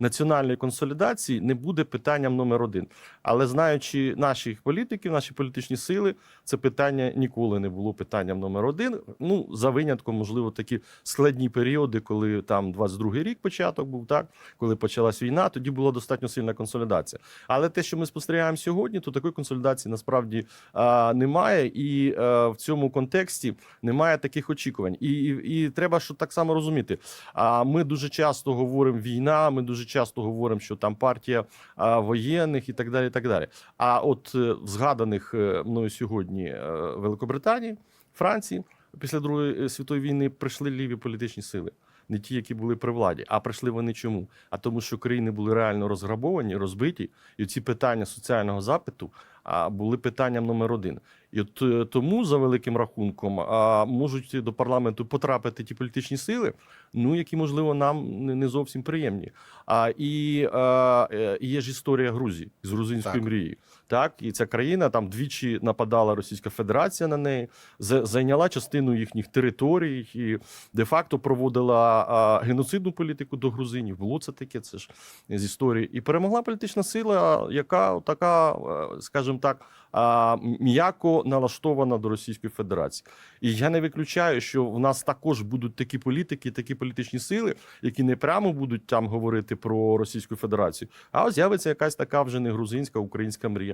національної консолідації не буде питанням номер один. Але знаючи наших політиків, наші політичні сили, це питання ніколи не було питанням номер один. Ну за винятком, можливо, такі складні періоди, коли там 22-й рік початок був, так коли почалась війна, тоді була достатньо сильна консолідація. Але те, що ми спостерігаємо сьогодні, то такої консолідації насправді а, немає, і е, в цьому контексті немає таких очікувань. І, і, і треба що так само розуміти. А ми дуже часто говоримо війна. Ми дуже часто говоримо, що там партія воєнних і так далі. І так далі. А от е, в згаданих е, мною сьогодні е, Великобританії, Франції після Другої світової війни прийшли ліві політичні сили. Не ті, які були при владі, а прийшли вони чому? А тому, що країни були реально розграбовані, розбиті, і ці питання соціального запиту були питанням номер один. І от е, тому, за великим рахунком, можуть до парламенту потрапити ті політичні сили, ну які можливо нам не- зовсім приємні. А і а, е, є ж історія Грузії з грузинською Так. мрією. Так, і ця країна там двічі нападала Російська Федерація на неї, зайняла частину їхніх територій і де-факто проводила геноцидну політику до грузинів. Було це таке, це ж з історії. І перемогла політична сила, яка така, е, скажімо так, м'яко налаштована до Російської Федерації. І я не виключаю, що в нас також будуть такі політики, такі політичні сили, які не прямо будуть там говорити про Російську Федерацію, а з'явиться якась така вже не грузинська, українська мрія.